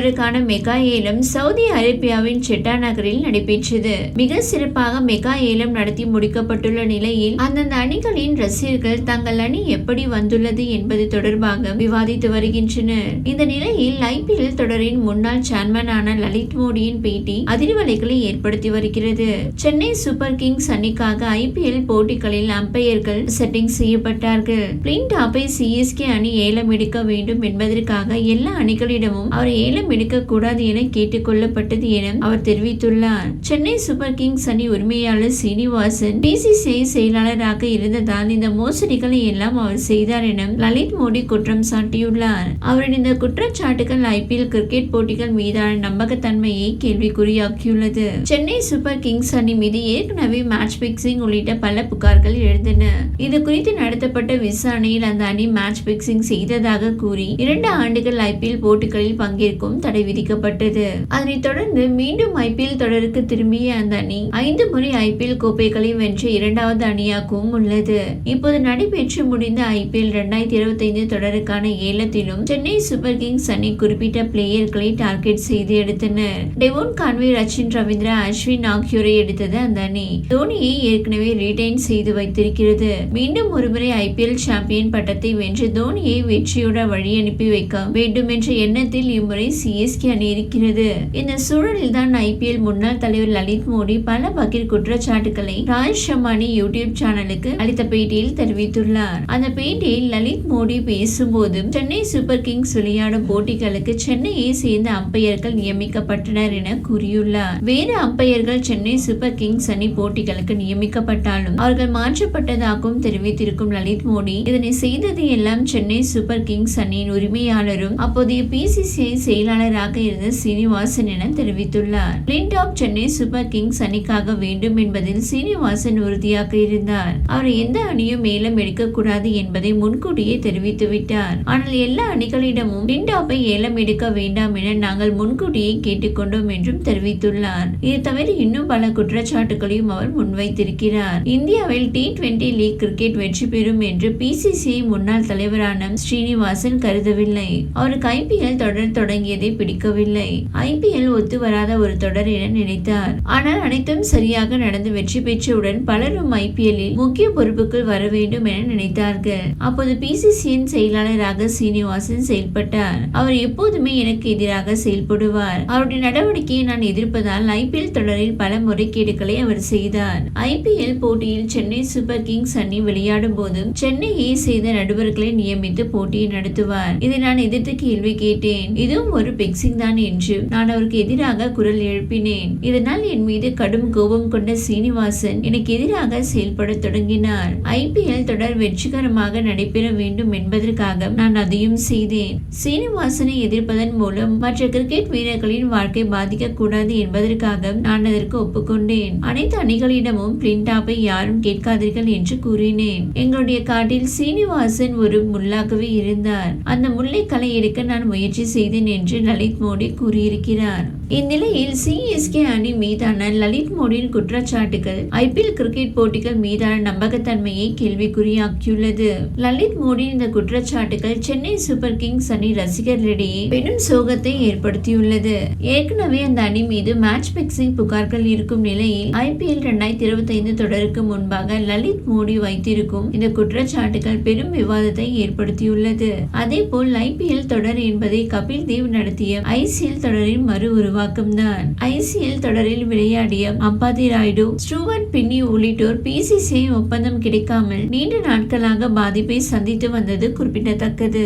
தொடருக்கான mega ஏலம் Saudi அரேபியாவின் செட்டா நகரில் நடைபெற்றது. மிக சிறப்பாக மெகா ஏலம் நடத்தி முடிக்கப்பட்டுள்ள நிலையில் அந்தந்த அணிகளின் ரசிகர்கள் தங்கள் அணி எப்படி வந்துள்ளது என்பது தொடர்பாக விவாதித்து வருகின்றனர். இந்த நிலையில் ஐபிஎல் தொடரின் முன்னாள் சேர்மனான லலித் மோடியின் பேட்டி அதிர்வலைகளை ஏற்படுத்தி வருகிறது. சென்னை சூப்பர் கிங்ஸ் அணிக்காக ஐபிஎல் போட்டிகளில் அம்பையர்கள் செட்டிங் செய்யப்பட்டார்கள். பிளின் டாப்பை சிஎஸ்கே அணி ஏலம் எடுக்க வேண்டும் என்பதற்காக எல்லா அணிகளிடமும் அவர் ஏலம் எடுக்கக்கூடாது என கேட்டுக்கொள்ளப்பட்டது என அவர் தெரிவித்துள்ளார். சென்னை சூப்பர் கிங்ஸ் அணி உரிமையாளர் சீனிவாசன் பிசிசிஐ செயலாளராக இருந்ததால் இந்த மோசடிகளை எல்லாம் அவர் செய்தார் என லலித் மோடி குற்றம் சாட்டியுள்ளார். அவரின் இந்த குற்றச்சாட்டுகள் ஐபிஎல் கிரிக்கெட் போட்டிகள் மீதான நம்பகத்தன்மையை கேள்விக்குறியாக்கியுள்ளது. சென்னை சூப்பர் கிங்ஸ் அணி மீது ஏற்கனவே மேட்ச் பிக்சிங் உள்ளிட்ட பல புகார்கள் எழுந்தன. இது குறித்து நடத்தப்பட்ட விசாரணையில் அந்த அணி மேட்ச் பிக்சிங் செய்ததாக கூறி இரண்டு ஆண்டுகள் ஐபிஎல் போட்டிகளில் பங்கேற்கும் தடை விதிக்கப்பட்டது. அதனைத் தொடர்ந்து மீண்டும் ஐபிஎல் தொடருக்கு திரும்பிய அந்த அணி ஐந்து முறை ஐபிஎல் கோப்பைகளை வென்ற இரண்டாவது அணியாகவும் உள்ளது. இப்போது நடைபெற்று முடிந்த ஐபிஎல் இரண்டாயிரத்தி இருபத்தி ஐந்து தொடருக்கான ஏலத்திலும் சென்னை சூப்பர் கிங்ஸ் அணி குறிப்பிட்ட பிளேயர்களை டார்கெட் செய்து எடுத்தனர். டெவோன் கான்வே ரச்சின் ரவீந்திரா அஸ்வின் ஆகியோரை எடுத்தது அந்த அணி. தோனியை ஏற்கனவே ரீடைன் செய்து வைத்திருக்கிறது. மீண்டும் ஒருமுறை ஐபிஎல் சாம்பியன் பட்டத்தை வென்று தோனியை வெற்றியோட வழி அனுப்பி வைக்க வேண்டும் என்ற எண்ணத்தில் இம்முறை சி சிஎஸ்கே அணி இருக்கிறது. இந்த சூழலில் தான் ஐபிஎல் முன்னாள் தலைவர் லலித் மோடி பல வகையில் குற்றச்சாட்டுகளை ராஜ் ஷமானி யூடியூப் சேனலுக்கு அளித்த பேட்டியில் தெரிவித்துள்ளார். அந்த பேட்டியில் லலித் மோடி பேசும்போது சென்னை சூப்பர் கிங்ஸ் விளையாடும் போட்டிகளுக்கு சென்னையை சேர்ந்த அம்பையர்கள் நியமிக்கப்பட்டனர் என கூறியுள்ளார். வேறு அம்பையர்கள் சென்னை சூப்பர் கிங்ஸ் அணி போட்டிகளுக்கு நியமிக்கப்பட்டாலும் அவர்கள் மாற்றப்பட்டதாகவும் தெரிவித்திருக்கும் லலித் மோடி இதனை செய்தது எல்லாம் சென்னை சூப்பர் கிங்ஸ் அணியின் உரிமையாளரும் அப்போதைய பிசிசிஐ செயலாளராக இருந்த சீனிவாசன் என தெரிவித்துள்ளார். Flintoff Chennai super kings அணிக்காக வேண்டும் என்பதில் சீனிவாசன் உறுதியாக இருந்தார். அவர் எந்த அணியும் மேலும் எடுக்கக்கூடாது என்பதை முன்கூட்டியே தெரிவித்து விட்டார் ஆனால் எல்லா அணிகளிடமும் பிளின்டாப்பை ஏலம் எடுக்க வேண்டாம் என நாங்கள் முன்கூட்டியே கேட்டுக்கொண்டோம் என்றும் தெரிவித்துள்ளார். இது தவிர இன்னும் பல குற்றச்சாட்டுகளையும் அவர் முன்வைத்திருக்கிறார். இந்தியாவில் டி டுவெண்டி லீக் கிரிக்கெட் வெற்றி பெறும் என்று பிசிசிஐ முன்னாள் தலைவரான ஸ்ரீனிவாசன் கருதவில்லை. அவருக்கு ஐபிஎல் தொடர் தொடங்கியதை பிடிக்கவில்லை. ஐபிஎல் ஒத்து வராத ஒரு தொடர் என நினைத்தார். ஆனால் அனைத்தும் சரியாக நடந்து வெற்றி பெற்றவுடன் பலரும் ஐபிஎல்லில் முக்கிய பொறுப்புகள் வர வேண்டும் என நினைத்தார்கள். அப்போது பிசிசியின் செயலாளராக சீனிவாசன் செயல்பட்டார். அவர் எப்போதுமே எனக்கு எதிராக செயல்படுவார். அவருடைய நடவடிக்கையை நான் எதிர்ப்பதால் ஐபிஎல் தொடரில் பல முறைகேடுகளை அவர் செய்தார். ஐபிஎல் போட்டியில் சென்னை சூப்பர் கிங்ஸ் அணி விளையாடும் போதும் சென்னையை செய்த நடுவர்களை நியமித்து போட்டியை நடத்துவார். இதை நான் எதிர்த்து கேள்வி கேட்டேன். இதுவும் ஒரு பிக்சிங் தான் என்று நான் அவருக்கு எதிராக குரல் எழுப்பினேன். இதனால் என் மீது கடும் கோபம் கொண்ட சீனிவாசன் எனக்கு எதிராக செயல்பட தொடங்கினார். ஐபிஎல் தொடர் வெற்றிகரமாக நடைபெற வேண்டும் என்பதற்காக நான் அதையும் செய்தேன். சீனிவாசனை எதிர்ப்பதன் மூலம் மற்ற கிரிக்கெட் வீரர்களின் வாழ்க்கை பாதிக்க கூடாது என்பதற்காக நான் அதற்கு ஒப்புக்கொண்டேன். அனைத்து அணிகளிடமும் பிளின்டாப்பை யாரும் கேட்காதீர்கள் என்று கூறினேன். எங்களுடைய காட்டில் சீனிவாசன் ஒரு முள்ளாகவே இருந்தார். அந்த முல்லை களை எடுக்க நான் முயற்சி செய்தேன் என்று லலித் மோடி கூறியிருக்கிறார். இந்நிலையில் சிஎஸ்கே அணி மீதான லலித் மோடியின் குற்றச்சாட்டுகள் ஐபிஎல் கிரிக்கெட் போட்டிகள் மீதான நம்பகத்தன்மையை கேள்விக்குறியாக்கியுள்ளது. லலித் மோடியின் இந்த குற்றச்சாட்டுகள் சென்னை சூப்பர் கிங்ஸ் அணி ரசிகர்களிடையே பெரும் சோகத்தை ஏற்படுத்தியுள்ளது. ஏற்கனவே அந்த அணி மீது மேட்ச் பிக்சிங் புகார்கள் இருக்கும் நிலையில் ஐபிஎல் இரண்டாயிரத்தி இருபத்தி ஐந்து தொடருக்கு முன்பாக லலித் மோடி வைத்திருக்கும் இந்த குற்றச்சாட்டுகள் பெரும் விவாதத்தை ஏற்படுத்தியுள்ளது. அதே போல் ஐபிஎல் தொடர் என்பதை கபில் தேவ் நட நடத்திய ஐசிஎல் தொடரின் மறு உருவாக்கம் தான் ஐசிஎல் தொடரில் விளையாடிய அம்பாதி ராய்டு ஸ்டூவர்ட் பின்னி உள்ளிட்டோர் பிசிசிஐ ஒப்பந்தம் கிடைக்காமல் நீண்ட நாட்களாக பாதிப்பை சந்தித்து வந்தது குறிப்பிடத்தக்கது.